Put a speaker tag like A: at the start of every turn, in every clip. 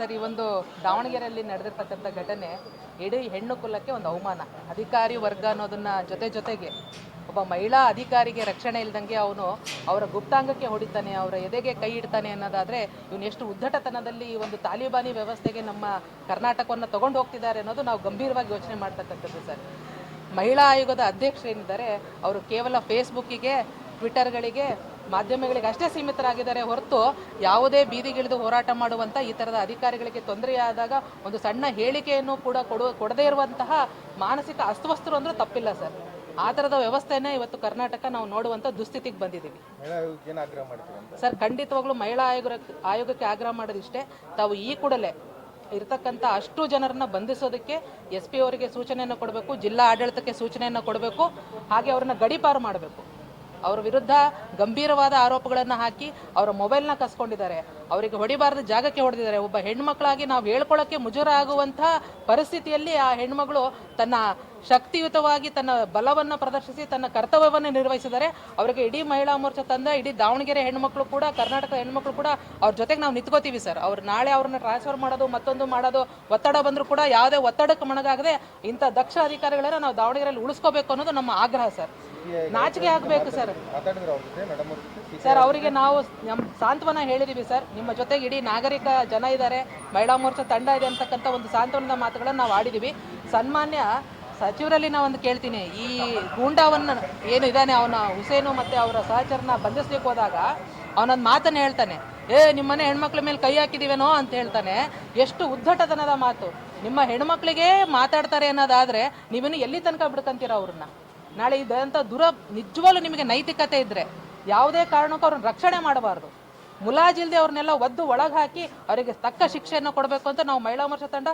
A: Sir ಈ ಒಂದು ದಾವಣಗೆರೆಯಲ್ಲಿ ನಡೆದಿರ್ತಕ್ಕಂಥ ಘಟನೆ ಇಡೀ ಹೆಣ್ಣು ಕುಲಕ್ಕೆ ಒಂದು ಅವಮಾನ. ಅಧಿಕಾರಿ ವರ್ಗ ಅನ್ನೋದನ್ನ ಜೊತೆ ಜೊತೆಗೆ ಒಬ್ಬ ಮಹಿಳಾ ಅಧಿಕಾರಿಗೆ ರಕ್ಷಣೆ ಇಲ್ದಂಗೆ ಅವನು ಅವರ ಗುಪ್ತಾಂಗಕ್ಕೆ ಹೊಡಿತಾನೆ, ಅವರ ಎದೆಗೆ ಕೈ ಇಡ್ತಾನೆ ಅನ್ನೋದಾದ್ರೆ ಇವನು ಎಷ್ಟು ಉದ್ದಟತನದಲ್ಲಿ ಈ ಒಂದು ತಾಲಿಬಾನಿ ವ್ಯವಸ್ಥೆಗೆ ನಮ್ಮ ಕರ್ನಾಟಕವನ್ನು ತಗೊಂಡು ಹೋಗ್ತಿದ್ದಾರೆ ಅನ್ನೋದು ನಾವು ಗಂಭೀರವಾಗಿ ಯೋಚನೆ ಮಾಡ್ತಕ್ಕಂಥದ್ದು ಸರ್. ಮಹಿಳಾ ಆಯೋಗದ ಅಧ್ಯಕ್ಷರೇನಿದ್ದಾರೆ ಅವರು ಕೇವಲ ಫೇಸ್ಬುಕ್ಕಿಗೆ ಟ್ವಿಟರ್ಗಳಿಗೆ ಮಾಧ್ಯಮಗಳಿಗೆ ಅಷ್ಟೇ ಸೀಮಿತರಾಗಿದ್ದಾರೆ ಹೊರತು ಯಾವುದೇ ಬೀದಿಗಿಳಿದು ಹೋರಾಟ ಮಾಡುವಂಥ ಈ ಥರದ ಅಧಿಕಾರಿಗಳಿಗೆ ತೊಂದರೆಯಾದಾಗ ಒಂದು ಸಣ್ಣ ಹೇಳಿಕೆಯನ್ನು ಕೂಡ ಕೊಡು ಕೊಡದೇ ಇರುವಂತಹ ಮಾನಸಿಕ ಅಸ್ವಸ್ಥರು ಅಂದ್ರೂ ತಪ್ಪಿಲ್ಲ ಸರ್. ಆ ಥರದ ವ್ಯವಸ್ಥೆನೇ ಇವತ್ತು ಕರ್ನಾಟಕ ನಾವು ನೋಡುವಂಥ ದುಸ್ಥಿತಿಗೆ ಬಂದಿದ್ದೀವಿ. ಸರ್ ಖಂಡಿತವಾಗ್ಲೂ ಮಹಿಳಾ ಆಯೋಗ ಆಯೋಗಕ್ಕೆ ಆಗ್ರಹ ಮಾಡೋದಿಷ್ಟೇ. ತಾವು ಈ ಕೂಡಲೇ ಇರತಕ್ಕಂಥ ಅಷ್ಟು ಜನರನ್ನ ಬಂಧಿಸೋದಕ್ಕೆ ಎಸ್ ಪಿ ಅವರಿಗೆ ಸೂಚನೆಯನ್ನು ಕೊಡಬೇಕು ಜಿಲ್ಲಾ ಆಡಳಿತಕ್ಕೆ ಸೂಚನೆಯನ್ನು ಕೊಡಬೇಕು ಹಾಗೆ ಅವ್ರನ್ನ ಗಡೀಪಾರು ಮಾಡಬೇಕು. ಅವರ ವಿರುದ್ಧ ಗಂಭೀರವಾದ ಆರೋಪಗಳನ್ನು ಹಾಕಿ ಅವರ ಮೊಬೈಲ್ನ ಕಸ್ಕೊಂಡಿದ್ದಾರೆ. ಅವರಿಗೆ ಹೊಡಿಬಾರದ ಜಾಗಕ್ಕೆ ಹೊಡೆದಿದ್ದಾರೆ. ಒಬ್ಬ ಹೆಣ್ಮಕ್ಳಾಗಿ ನಾವು ಹೇಳ್ಕೊಳ್ಳೋಕ್ಕೆ ಮುಜುರ ಆಗುವಂಥ ಪರಿಸ್ಥಿತಿಯಲ್ಲಿ ಆ ಹೆಣ್ಮಗಳು ತನ್ನ ಶಕ್ತಿಯುತವಾಗಿ ತನ್ನ ಬಲವನ್ನು ಪ್ರದರ್ಶಿಸಿ ತನ್ನ ಕರ್ತವ್ಯವನ್ನು ನಿರ್ವಹಿಸಿದ್ದಾರೆ. ಅವರಿಗೆ ಇಡೀ ಮಹಿಳಾ ಮೋರ್ಚಾ ತಂದ, ಇಡೀ ದಾವಣಗೆರೆ ಹೆಣ್ಮಕ್ಳು ಕೂಡ, ಕರ್ನಾಟಕದ ಹೆಣ್ಮಕ್ಳು ಕೂಡ ಅವ್ರ ಜೊತೆಗೆ ನಾವು ನಿಂತ್ಕೋತೀವಿ ಸರ್. ಅವ್ರು ನಾಳೆ ಅವ್ರನ್ನ ಟ್ರಾನ್ಸ್ಫರ್ ಮಾಡೋದು, ಮತ್ತೊಂದು ಮಾಡೋದು, ಒತ್ತಡ ಬಂದರೂ ಕೂಡ ಯಾವುದೇ ಒತ್ತಡಕ್ಕೆ ಮಣಗಾಗದೆ ಇಂಥ ದಕ್ಷ ಅಧಿಕಾರಿಗಳನ್ನ ನಾವು ದಾವಣಗೆರೆಯಲ್ಲಿ ಉಳಿಸ್ಕೋಬೇಕು ಅನ್ನೋದು ನಮ್ಮ ಆಗ್ರಹ ಸರ್. ನಾಚಿಕೆ ಆಗಬೇಕು ಸರ್. ಸರ್ ಅವರಿಗೆ ನಾವು ನಮ್ಮ ಸಾಂತ್ವನ ಹೇಳಿದೀವಿ ಸರ್. ನಿಮ್ಮ ಜೊತೆಗೆ ಇಡೀ ನಾಗರಿಕ ಜನ ಇದ್ದಾರೆ. ಮಹಿಳಾ ಮೋರ್ಚಾ ತಂಡ ಇದೆ ಅಂತಕ್ಕಂಥ ಒಂದು ಸಾಂತ್ವನದ ಮಾತುಗಳನ್ನು ನಾವು ಆಡಿದೀವಿ. ಸನ್ಮಾನ್ಯ ಸಚಿವರಲ್ಲಿ ನಾವು ಒಂದು ಕೇಳ್ತೀನಿ. ಈ ಗೂಂಡಾವನ್ನ ಏನು ಇದ್ದಾನೆ ಅವನ ಹುಸೇನು ಮತ್ತೆ ಅವರ ಸಹಚರನ ಬಂಧಿಸ್ಲಿಕ್ಕೆ ಹೋದಾಗ ಅವನೊಂದು ಮಾತನ್ನ ಹೇಳ್ತಾನೆ. ಏ ನಿಮ್ಮನೆ ಹೆಣ್ಮಕ್ಳ ಮೇಲೆ ಕೈ ಹಾಕಿದೀವೇನೋ ಅಂತ ಹೇಳ್ತಾನೆ. ಎಷ್ಟು ಉದ್ದಟತನದ ಮಾತು. ನಿಮ್ಮ ಹೆಣ್ಮಕ್ಳಿಗೆ ಮಾತಾಡ್ತಾರೆ ಅನ್ನೋದಾದ್ರೆ ನೀವೇನು ಎಲ್ಲಿ ತನಕ ಬಿಡ್ಕಂತೀರ ಅವ್ರನ್ನ? ನಾಳೆ ಇದಂಥ ದುರ ನಿಜವಾಗ್ಲೂ ನಿಮಗೆ ನೈತಿಕತೆ ಇದ್ದರೆ ಯಾವುದೇ ಕಾರಣಕ್ಕೂ ಅವ್ರನ್ನ ರಕ್ಷಣೆ ಮಾಡಬಾರ್ದು. ಮುಲಾಜಿಲ್ದೆ ಅವ್ರನ್ನೆಲ್ಲ ಒದ್ದು ಒಳಗೆ ಹಾಕಿ ಅವರಿಗೆ ತಕ್ಕ ಶಿಕ್ಷೆಯನ್ನು ಕೊಡಬೇಕು ಅಂತ ನಾವು ಮಹಿಳಾ ಮೋರ್ಚಾ ತಂಡ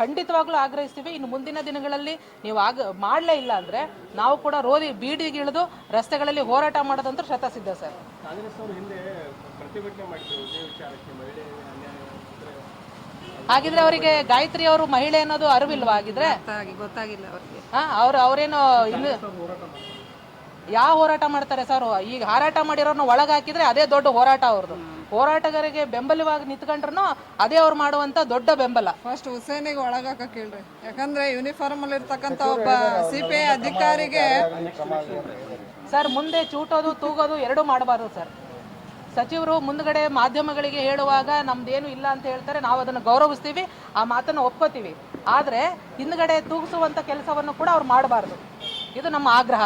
A: ಖಂಡಿತವಾಗ್ಲೂ ಆಗ್ರಹಿಸ್ತೀವಿ. ಇನ್ನು ಮುಂದಿನ ದಿನಗಳಲ್ಲಿ ನೀವು ಆಗ ಮಾಡಲೇ ಇಲ್ಲ ಅಂದರೆ ನಾವು ಕೂಡ ರೋದಿ ಬೀಡಿಗಿಳಿದು ರಸ್ತೆಗಳಲ್ಲಿ ಹೋರಾಟ ಮಾಡೋದಂತೂ ಶತಸಿದ್ಧ ಸರ್.
B: ಕಾಂಗ್ರೆಸ್ ಹಿಂದೆ ಪ್ರತಿಭಟನೆ ಮಾಡಿದ್ರು ವಿಚಾರಕ್ಕೆ ಮಹಿಳೆ
A: ಹಾಗಿದ್ರೆ ಅವರಿಗೆ ಗಾಯತ್ರಿ ಅವರು ಮಹಿಳೆ ಅನ್ನೋದು ಅರಿವಿಲ್ವಾ ಹಾಗಿದ್ರೆ
C: ಗೊತ್ತಾಗಿಲ್ಲ ಅವ್ರಿಗೆ.
A: ಹಾ ಅವ್ರು ಅವ್ರೇನು ಇನ್ನು ಯಾವ ಹೋರಾಟ ಮಾಡ್ತಾರೆ ಸರ್? ಈಗ ಹಾರಾಟ ಮಾಡಿರೋರ್ನ ಒಳಗೆ ಹಾಕಿದ್ರೆ ಅದೇ ದೊಡ್ಡ ಹೋರಾಟ ಅವ್ರದ್ದು ಹೋರಾಟಗಾರರಿಗೆ ಬೆಂಬಲವಾಗಿ ನಿಂತ್ಕೊಂಡ್ರು ಅದೇ ಅವ್ರು ಮಾಡುವಂತ ದೊಡ್ಡ ಬೆಂಬಲ.
C: ಫಸ್ಟ್ ಹುಸೇನಿಗೆ ಒಳಗಾಕ ಕೇಳ್ರಿ. ಯಾಕಂದ್ರೆ ಯೂನಿಫಾರ್ಮ್ ಅಲ್ಲಿ ಇರ್ತಕ್ಕಂತ ಒಬ್ಬ ಸಿಪಿಐ ಅಧಿಕಾರಿಗೆ
A: ಸರ್ ಮುಂದೆ ಚೂಟೋದು ತೂಗೋದು ಎರಡು ಮಾಡಬಾರ್ದು ಸರ್. ಸಚಿವರು ಮುಂದ್ಗಡೆ ಮಾಧ್ಯಮಗಳಿಗೆ ಹೇಳುವಾಗ ನಮ್ದೇನು ಇಲ್ಲ ಅಂತ ಹೇಳ್ತಾರೆ, ನಾವು ಅದನ್ನು ಗೌರವಿಸ್ತೀವಿ, ಆ ಮಾತನ್ನು ಒಪ್ಕೋತೀವಿ. ಆದರೆ ಹಿಂದ್ಗಡೆ ತೂಗಿಸುವಂಥ ಕೆಲಸವನ್ನು ಕೂಡ ಅವ್ರು ಮಾಡಬಾರ್ದು. ಇದು ನಮ್ಮ ಆಗ್ರಹ.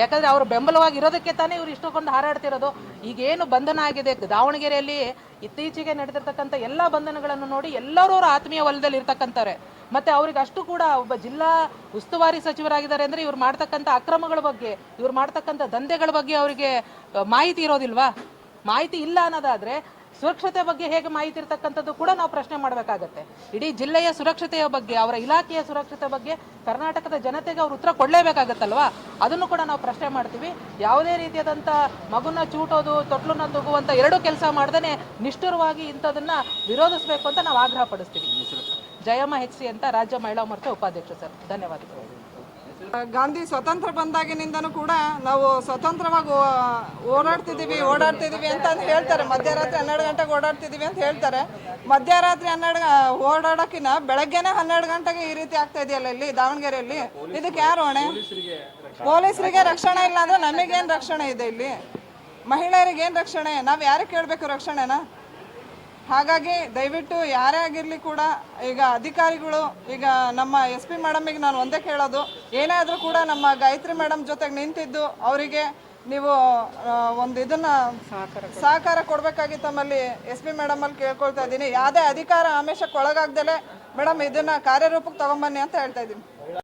A: ಯಾಕಂದ್ರೆ ಅವರು ಬೆಂಬಲವಾಗಿ ಇರೋದಕ್ಕೆ ತಾನೇ ಇವ್ರು ಇಷ್ಟೊಂದು ಹಾರಾಡ್ತಿರೋದು. ಈಗೇನು ಬಂಧನ ಆಗಿದೆ, ದಾವಣಗೆರೆಯಲ್ಲಿ ಇತ್ತೀಚೆಗೆ ನಡೆದಿರ್ತಕ್ಕಂಥ ಎಲ್ಲ ಬಂಧನಗಳನ್ನು ನೋಡಿ ಎಲ್ಲರೂ ಅವರು ಆತ್ಮೀಯ ವಲಯದಲ್ಲಿ ಇರ್ತಕ್ಕಂಥವ್ರೆ. ಮತ್ತೆ ಅವ್ರಿಗೆ ಅಷ್ಟು ಕೂಡ ಒಬ್ಬ ಜಿಲ್ಲಾ ಉಸ್ತುವಾರಿ ಸಚಿವರಾಗಿದ್ದಾರೆ ಅಂದ್ರೆ ಇವ್ರು ಮಾಡ್ತಕ್ಕಂಥ ಅಕ್ರಮಗಳ ಬಗ್ಗೆ, ಇವ್ರು ಮಾಡ್ತಕ್ಕಂಥ ದಂಧೆಗಳ ಬಗ್ಗೆ ಅವರಿಗೆ ಮಾಹಿತಿ ಇರೋದಿಲ್ವಾ? ಮಾಹಿತಿ ಇಲ್ಲ ಅನ್ನೋದಾದರೆ ಸುರಕ್ಷತೆ ಬಗ್ಗೆ ಹೇಗೆ ಮಾಹಿತಿ ಇರ್ತಕ್ಕಂಥದ್ದು ಕೂಡ ನಾವು ಪ್ರಶ್ನೆ ಮಾಡಬೇಕಾಗತ್ತೆ. ಇಡೀ ಜಿಲ್ಲೆಯ ಸುರಕ್ಷತೆಯ ಬಗ್ಗೆ, ಅವರ ಇಲಾಖೆಯ ಸುರಕ್ಷತೆ ಬಗ್ಗೆ ಕರ್ನಾಟಕದ ಜನತೆಗೆ ಅವ್ರು ಉತ್ತರ ಕೊಡಲೇಬೇಕಾಗತ್ತಲ್ವಾ? ಅದನ್ನು ಕೂಡ ನಾವು ಪ್ರಶ್ನೆ ಮಾಡ್ತೀವಿ. ಯಾವುದೇ ರೀತಿಯಾದಂಥ ಮಗುನ ಚೂಟೋದು, ತೊಟ್ಲನ್ನ ತೂಗುವಂಥ ಎರಡೂ ಕೆಲಸ ಮಾಡ್ದೇ ನಿಷ್ಠುರವಾಗಿ ಇಂಥದನ್ನ ವಿರೋಧಿಸಬೇಕು ಅಂತ ನಾವು ಆಗ್ರಹ ಪಡಿಸ್ತೀವಿ ಜಯಮ್ಮ ಹೆಚ್ ಅಂತ ರಾಜ್ಯ ಮಹಿಳಾ ಮೋರ್ಚಾ ಉಪಾಧ್ಯಕ್ಷ ಸರ್, ಧನ್ಯವಾದಗಳು.
C: ಗಾಂಧಿ ಸ್ವತಂತ್ರ ಬಂದಾಗಿನಿಂದನೂ ಕೂಡ ನಾವು ಸ್ವತಂತ್ರವಾಗಿ ಓಡಾಡ್ತಿದ್ದೀವಿ ಓಡಾಡ್ತಿದ್ದೀವಿ ಅಂತ ಹೇಳ್ತಾರೆ. ಮಧ್ಯರಾತ್ರಿ ಹನ್ನೆರಡು ಗಂಟೆಗೆ ಓಡಾಡ್ತಿದ್ದೀವಿ ಅಂತ ಹೇಳ್ತಾರೆ. ಮಧ್ಯರಾತ್ರಿ ಹನ್ನೆರಡು ಬೆಳಗ್ಗೆನೇ ಬೆಳಗ್ಗೆನೆ ಹನ್ನೆರಡು ಗಂಟೆಗೆ ಈ ರೀತಿ ಆಗ್ತಾ ಇದೆಯಲ್ಲ ಇಲ್ಲಿ ದಾವಣಗೆರೆಯಲ್ಲಿ? ಇದಕ್ಕೆ ಯಾರು ಹೊಣೆ? ಪೊಲೀಸರಿಗೆ ರಕ್ಷಣೆ ಇಲ್ಲ ಅಂದ್ರೆ ನಮಗೇನು ರಕ್ಷಣೆ ಇದೆ ಇಲ್ಲಿ? ಮಹಿಳೆಯರಿಗೆ ಏನು ರಕ್ಷಣೆ? ನಾವು ಯಾರಿಗೆ ಕೇಳಬೇಕು ರಕ್ಷಣೆನ? ಹಾಗಾಗಿ ದಯವಿಟ್ಟು ಯಾರೇ ಆಗಿರಲಿ ಕೂಡ ಈಗ ಅಧಿಕಾರಿಗಳು ಈಗ ನಮ್ಮ ಎಸ್ ಪಿ ಮೇಡಮಿಗೆ ನಾನು ಒಂದೇ ಕೇಳೋದು ಏನೇ ಆದರೂ ಕೂಡ ನಮ್ಮ ಗಾಯತ್ರಿ ಮೇಡಮ್ ಜೊತೆಗೆ ನಿಂತಿದ್ದು ಅವರಿಗೆ ನೀವು ಒಂದು ಇದನ್ನ ಸಹಕಾರ ಕೊಡಬೇಕಾಗಿ ತಮ್ಮಲ್ಲಿ ಎಸ್ ಪಿ ಮೇಡಮಲ್ಲಿ ಕೇಳ್ಕೊಳ್ತಾ ಇದ್ದೀನಿ. ಯಾವುದೇ ಅಧಿಕಾರ ಆಮೇಶಕ್ಕೆ ಒಳಗಾಗ್ದಲೆ ಮೇಡಮ್ ಇದನ್ನ ಕಾರ್ಯರೂಪಕ್ಕೆ ತಗೊಂಬನ್ನಿ ಅಂತ ಹೇಳ್ತಾ ಇದ್ದೀನಿ.